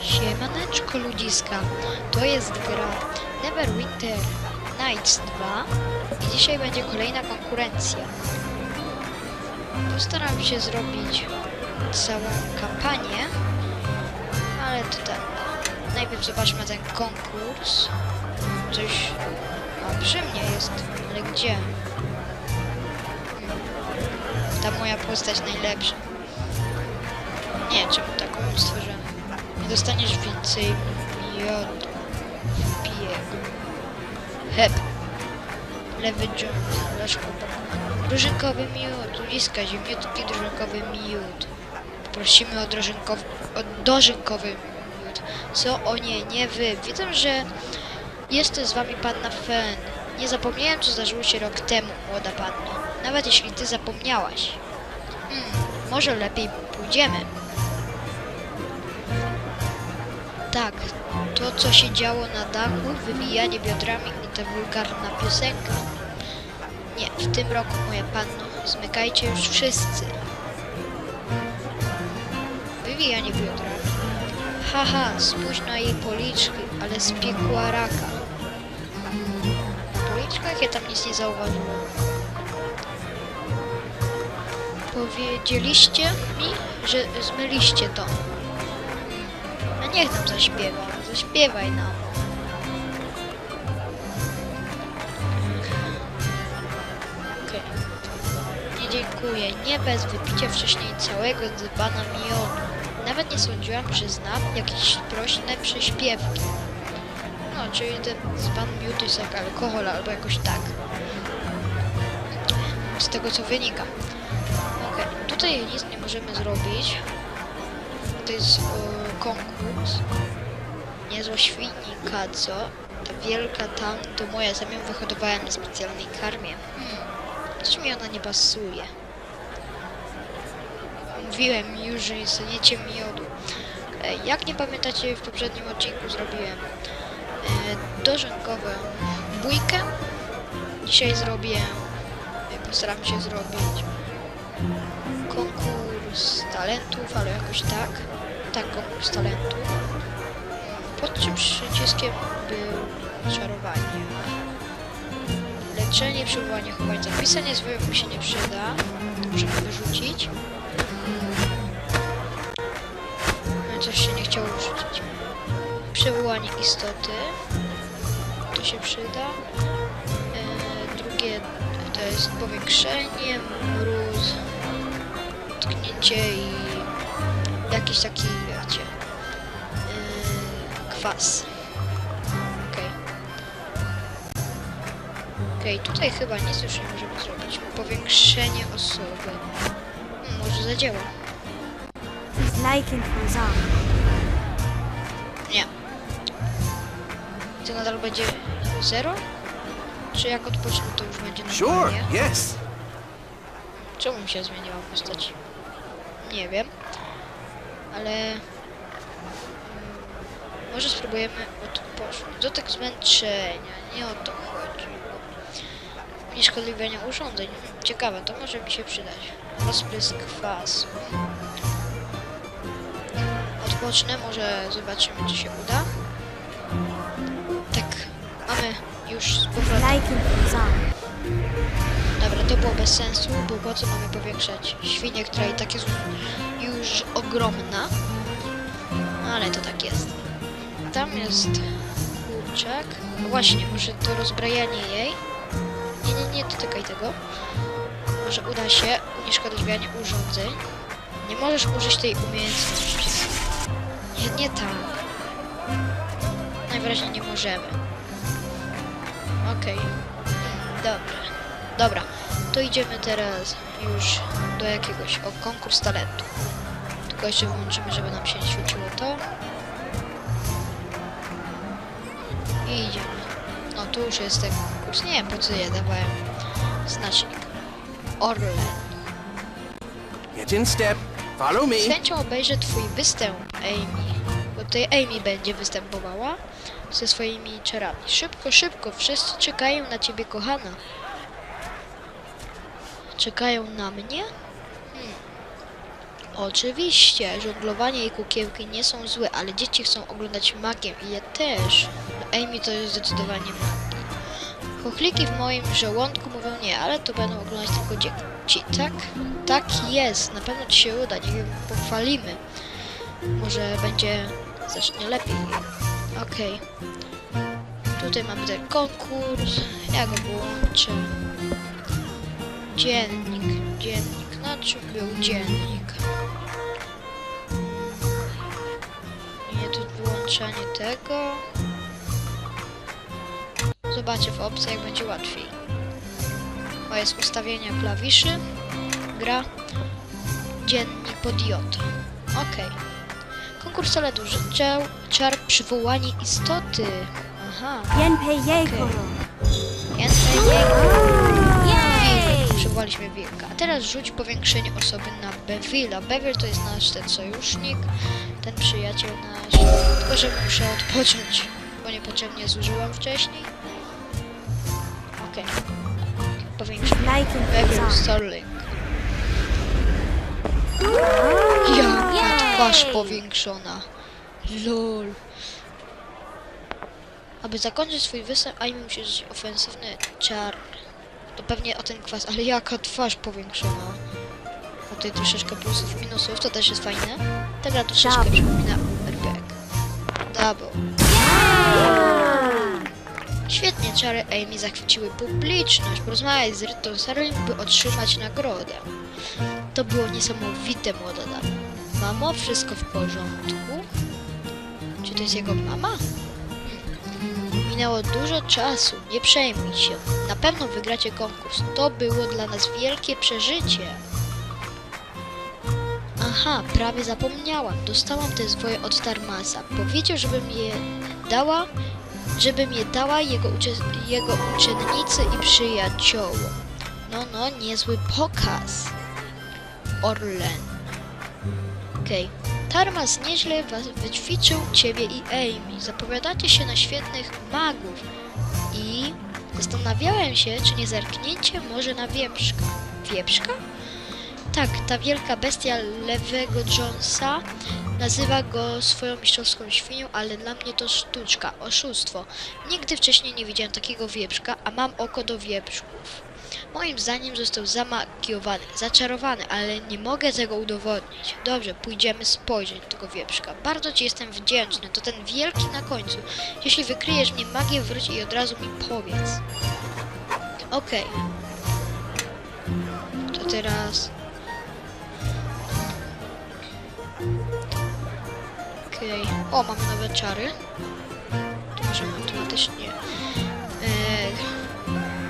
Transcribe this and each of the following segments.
Siemaneczko ludziska, to jest gra Neverwinter Nights 2 i dzisiaj będzie kolejna konkurencja. Postaram się zrobić całą kampanię, ale to tak. Najpierw zobaczmy ten konkurs. Coś a przy mnie jest, ale gdzie? Hmm. Ta moja postać najlepsza. Nie, czemu taką stworzyłem? Nie dostaniesz więcej miodu. Bieg. Hep. Lewy joint. Flaszka boku. Drużynkowy miód. Ludziska, ziemniutki drużynkowy miód. Prosimy o, drożynkow... o dożynkowy miód. Co? O nie, nie wy. Widzę, że jest z wami panna Fen. Nie zapomniałem, co zdarzyło się rok temu, młoda panno. Nawet jeśli ty zapomniałaś. Hmm, może lepiej pójdziemy. Tak, to co się działo na dachu, wywijanie biodrami i ta wulgarna piosenka. Nie, w tym roku, moja panno, zmykajcie już wszyscy. Wywijanie biodrami. Haha, spójrz na jej policzki, ale spiekła raka. Na policzkach ja tam nic nie zauważyłem. Powiedzieliście mi, że zmyliście to. A niech nam zaśpiewa. Zaśpiewaj nam. Okej. Nie dziękuję. Nie bez wypicia wcześniej całego dzbana miodu. Nawet nie sądziłam, że znam jakieś prośne prześpiewki. No, czyli ten dzban miodu jest jak alkohol albo jakoś tak. Z tego co wynika. Okej, tutaj nic nie możemy zrobić. To jest e, konkurs. Niezła świnka, co? Ta wielka tam to moja, sam ją wyhodowałem na specjalnej karmie. Hmm, coś mi ona nie pasuje. Mówiłem już, że nie staniecie miodu. E, jak nie pamiętacie, w poprzednim odcinku zrobiłem e, dożynkową bójkę. Dzisiaj zrobię, postaram się zrobić konkurs talentów, ale jakoś tak. Tak, konkurs talentów. Pod czym przyciskiem był czarowanie. Leczenie, przywołanie chowańca. Pisanie zwojów mi się nie przyda. To możemy wyrzucić. No, Coś się nie chciało wyrzucić. Przywołanie istoty. To się przyda. E, drugie to jest powiększenie, mróz, tknięcie i jakiś taki, wiecie, yy, kwas. Okej. Okej, tutaj chyba nic już nie możemy zrobić. Powiększenie osoby. Hmm, może zadziała. Nie. To nadal będzie zero? Czy jak odpocznę, to już będzie Sure, normalnie? yes. Czemu mi się zmieniła postać? Nie wiem. Ale... mm, Może spróbujemy odpocząć. Dotyk zmęczenia. Nie o to chodzi. Nieszkodliwienia urządzeń. Ciekawe, to może mi się przydać. Rozprysk kwasu. Odpocznę, może zobaczymy, czy się uda. Tak, mamy już z powrotem. Dobra, to było bez sensu, bo po co mamy powiększać świnię, która i tak jest już ogromna. Ale to tak jest. Tam jest kurczak. Właśnie, może to rozbrajanie jej. Nie, nie, nie dotykaj tego. Może uda się unieszkodliwianie urządzeń. Nie możesz użyć tej umiejętności. Nie, nie tak. Najwyraźniej nie możemy. Okej. Hmm, Dobra. Dobra, to idziemy teraz już do jakiegoś, o konkurs talentu. Tylko jeszcze wyłączymy, żeby nam się świeciło to. I idziemy. No tu już jest ten konkurs. Nie wiem po co ja dawałem znacznik. Orlen. Get in step. Follow Z me. chęcią obejrzę twój występ, Amy. Bo tutaj Amy będzie występowała ze swoimi czarami. Szybko, szybko, wszyscy czekają na ciebie, kochana. Czekają na mnie? Hmm. Oczywiście, żonglowanie i kukiełki nie są złe, ale dzieci chcą oglądać magię i ja też. No, Amy to jest zdecydowanie magii. Chochliki w moim żołądku mówią nie, ale to będą oglądać tylko dzieci, tak? Tak jest, na pewno ci się uda, niech pochwalimy. Może będzie zacznie lepiej. Okej. Tutaj mamy ten konkurs. Ja go włączę. Dziennik, dziennik. Na czym był dziennik? Nie, tu włączanie tego. Zobaczę w opcjach, będzie łatwiej. O, jest ustawienia klawiszy. Gra. Dziennik pod J. Okej. Konkurs ale duży. Czar przywołanie istoty. Aha. Yenpei Yekoro. Więcej Yay! Przywołaliśmy wilka. A teraz rzuć powiększenie osoby na Bevilla. Bevill to jest nasz ten sojusznik, ten przyjaciel nasz. Tylko, że muszę odpocząć, bo niepotrzebnie zużyłam wcześniej. Okej. Powiększenie. Lichen Bevill Fazan. Starling. Jaka twarz powiększona. LOL. Aby zakończyć swój występ, Amy musi użyć ofensywny czar. To pewnie o ten kwas, ale jaka twarz powiększona. O tutaj troszeczkę plusów, minusów, to też jest fajne. Ta gra troszeczkę Double. przypomina RPG. Double. Świetnie, czary Amy zachwyciły publiczność. Porozmawiać z Rytą Sarling, by otrzymać nagrodę. To było niesamowite, młoda dama. Mamo, wszystko w porządku? Czy to jest jego mama? Minęło dużo czasu, nie przejmuj się. Na pewno wygracie konkurs. To było dla nas wielkie przeżycie. Aha, prawie zapomniałam. Dostałam te zwoje od Tarmasa. Powiedział, żebym je dała, żebym je dała jego, jego uczennicy i przyjaciołom. No, no, niezły pokaz. Orlen. Okej. Tarmas nieźle wyćwiczył ciebie i Amy. Zapowiadacie się na świetnych magów. I zastanawiałem się, czy nie zerknięcie może na wieprzka. Wieprzka? Tak, ta wielka bestia lewego Jonesa nazywa go swoją mistrzowską świnią, ale dla mnie to sztuczka, oszustwo. Nigdy wcześniej nie widziałem takiego wieprzka, a mam oko do wieprzków. Moim zdaniem został zamagiowany, zaczarowany, ale nie mogę tego udowodnić. Dobrze, pójdziemy spojrzeć na tego wieprzka. Bardzo Ci jestem wdzięczny, to ten wielki na końcu. Jeśli wykryjesz mnie magię, wróć i od razu mi powiedz. Okej. To teraz... Okej. O, mamy nowe czary. To możemy automatycznie...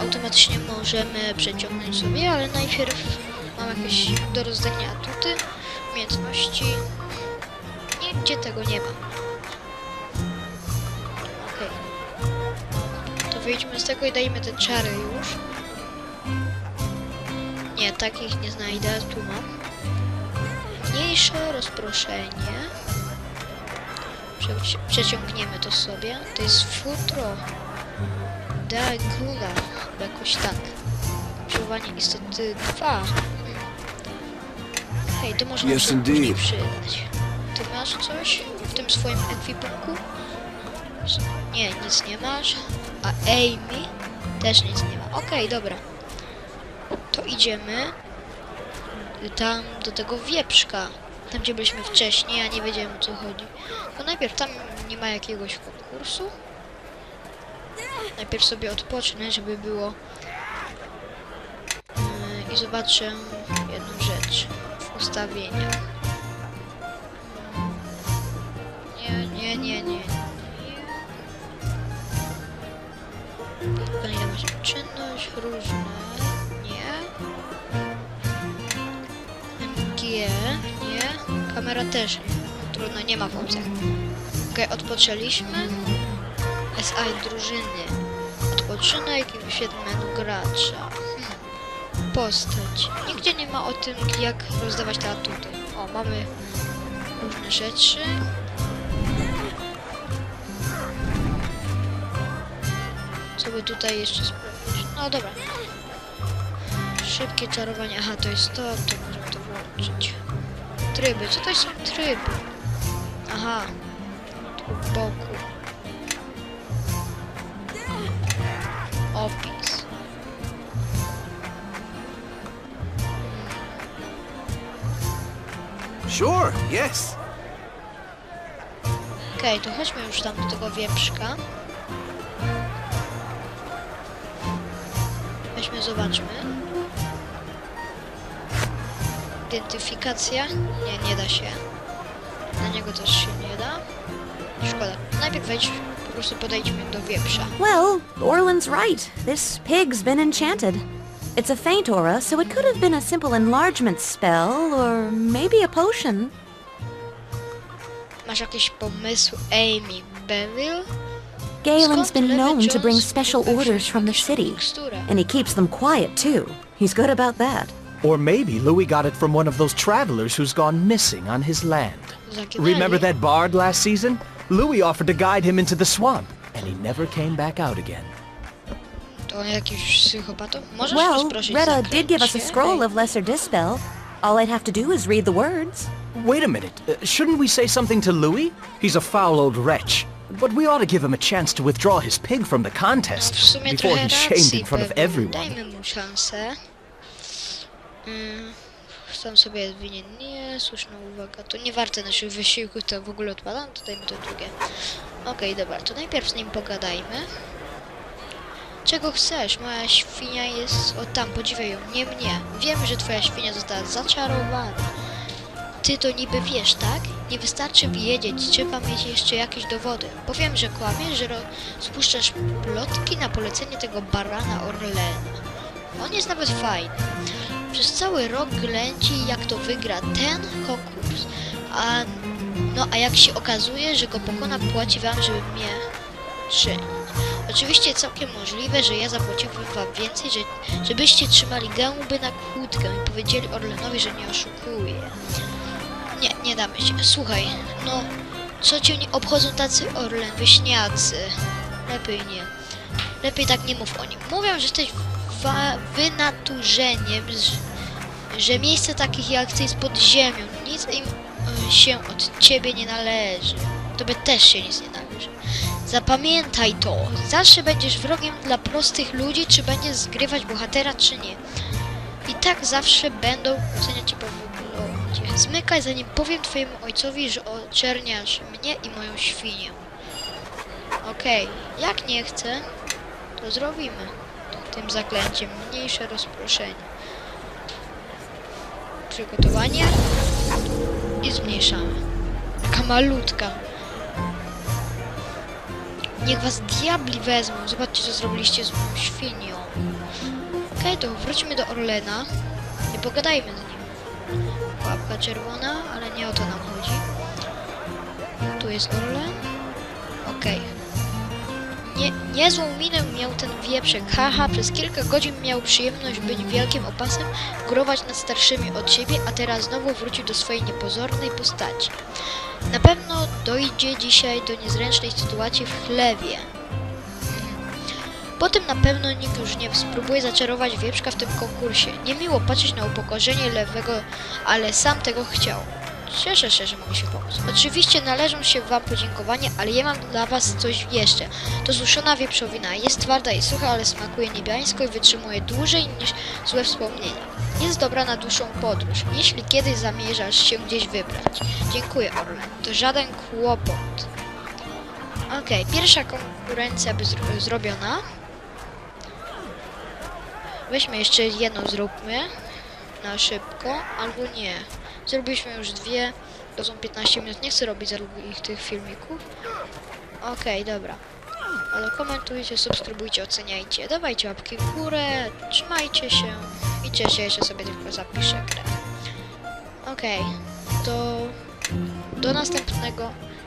Automatycznie możemy przeciągnąć sobie, ale najpierw mam jakieś do rozdania atuty, umiejętności. Nigdzie tego nie ma. Okej. To wyjdźmy z tego i dajmy te czary już. Nie, takich nie znajdę, tu mam. Mniejsze rozproszenie. Prze- przeciągniemy to sobie. To jest futro. Dracula, chyba jakoś tak. Przywołanie istoty 2. Hej, to może nam Yes, się przydać. Ty masz coś w tym swoim ekwipunku? Nie, nic nie masz. A Amy też nic nie ma. Okej, dobra. To idziemy tam do tego wieprzka. Tam gdzie byliśmy wcześniej, ja nie wiedziałem o co chodzi. To najpierw tam nie ma jakiegoś konkursu. Najpierw sobie odpocznę, żeby było. Yy, I zobaczę jedną rzecz w ustawieniach. Nie, nie, nie, nie. Kolejna właśnie czynność, różne. Nie. MG, nie. Kamera też nie. No, trudno, nie ma w opcjach. Okej, odpoczęliśmy. SI drużyny. Odpoczynek i wyświetl menu gracza. Hmm. Postać. Nigdzie nie ma o tym, jak rozdawać te atuty. O, mamy różne rzeczy. Co by tutaj jeszcze sprawdzić? No dobra. Szybkie czarowanie. Aha, to jest to, to możemy to włączyć. tryby. Co to są tryby? Aha. Tu boku. Opis. Sure, yes. Okej, to chodźmy już tam do tego wieprzka. Weźmy, zobaczmy. Identyfikacja? Nie, nie da się. Na niego też się nie da. Szkoda. Najpierw wejdź, prostu podejdźmy do wieprza. Well, Orland's right. This pig's been enchanted. It's a faint aura, so it could have been a simple enlargement spell, or maybe a potion. Masz jakieś pomysły, Amy Beryl? Galen's Skąd been known to bring special orders from the city, and he keeps them quiet too. He's good about that. Or maybe Louis got it from one of those travelers who's gone missing on his land. Remember that bard last season? Louis offered to guide him into the swamp, and he never came back out again. To on jakiś psychopatą? Możesz Well, rozproszyć Retta did give us a scroll of Lesser Dispel. All I'd have to do is read the words. Wait a minute. Uh, shouldn't we say something to Louis? He's a foul old wretch. But we ought to give him a chance to withdraw his pig from the contest w before he's shamed in front of pewnie. everyone. Sam sobie jest winien. Nie, słuszna uwaga. To nie warte naszych wysiłków, to w ogóle odpadam. To dajmy to drugie. Okej, dobra, to najpierw z nim pogadajmy. Czego chcesz? Moja świnia jest... O tam, podziwiaj ją, nie mnie. Wiem, że twoja świnia została zaczarowana. Ty to niby wiesz, tak? Nie wystarczy wiedzieć, trzeba mieć jeszcze jakieś dowody. Powiem, że kłamiesz, że spuszczasz plotki na polecenie tego barana Orlena. On jest nawet fajny. Przez cały rok ględzi, jak to wygra ten konkurs. A, no a jak się okazuje, że go pokona, płaci wam, żeby mnie czynić. Oczywiście całkiem możliwe, że ja zapłaciłbym wam więcej, że, żebyście trzymali gęby na kłódkę i powiedzieli Orlenowi, że nie oszukuje. Nie, nie damy się. Słuchaj, no, co cię nie obchodzą tacy Orlen, wyśniacy? Lepiej nie. Lepiej tak nie mów o nim. Mówią, że jesteś wynaturzeniem, że, miejsce takich jak ty jest pod ziemią. Nic im e, się od ciebie nie należy. Tobie też się nic nie należy. Zapamiętaj to. Zawsze będziesz wrogiem dla prostych ludzi, czy będziesz zgrywać bohatera, czy nie. I tak zawsze będą oceniać cię po wyglądzie. Zmykaj, zanim powiem twojemu ojcowi, że oczerniasz mnie i moją świnię. Okej, jak nie chcę, to zrobimy tym zaklęciem mniejsze rozproszenie. Przygotowanie i zmniejszamy. Taka malutka. Niech was diabli wezmą. Zobaczcie, co zrobiliście z moją świnią. Okej, to wróćmy do Orlena i pogadajmy z nim. Łapka czerwona, ale nie o to nam chodzi. Tu jest Orlen. Okej. Nie, niezłą minę miał ten wieprzek. Haha, przez kilka godzin miał przyjemność być wielkim opasem, górować nad starszymi od siebie, a teraz znowu wrócił do swojej niepozornej postaci. Na pewno dojdzie dzisiaj do niezręcznej sytuacji w chlewie. Potem na pewno nikt już nie spróbuje zaczarować wieprzka w tym konkursie. Niemiło patrzeć na upokorzenie lewego, ale sam tego chciał. Cieszę się, że mogę się pomóc. Oczywiście należą się wam podziękowania, ale ja mam dla was coś jeszcze. To suszona wieprzowina. Jest twarda i sucha, ale smakuje niebiańsko i wytrzymuje dłużej niż złe wspomnienia. Jest dobra na dłuższą podróż, jeśli kiedyś zamierzasz się gdzieś wybrać. Dziękuję, Orlen. To żaden kłopot. Okej, pierwsza konkurencja by zro zrobiona. Weźmy jeszcze jedną zróbmy. Na szybko, albo nie. Zrobiliśmy już dwie. To są 15 minut. Nie chcę robić za długich tych filmików. Okej, dobra. Ale komentujcie, subskrybujcie, oceniajcie. Dawajcie łapki w górę. Trzymajcie się. I cieszę jeszcze sobie tylko zapiszę grę. Okej, to do następnego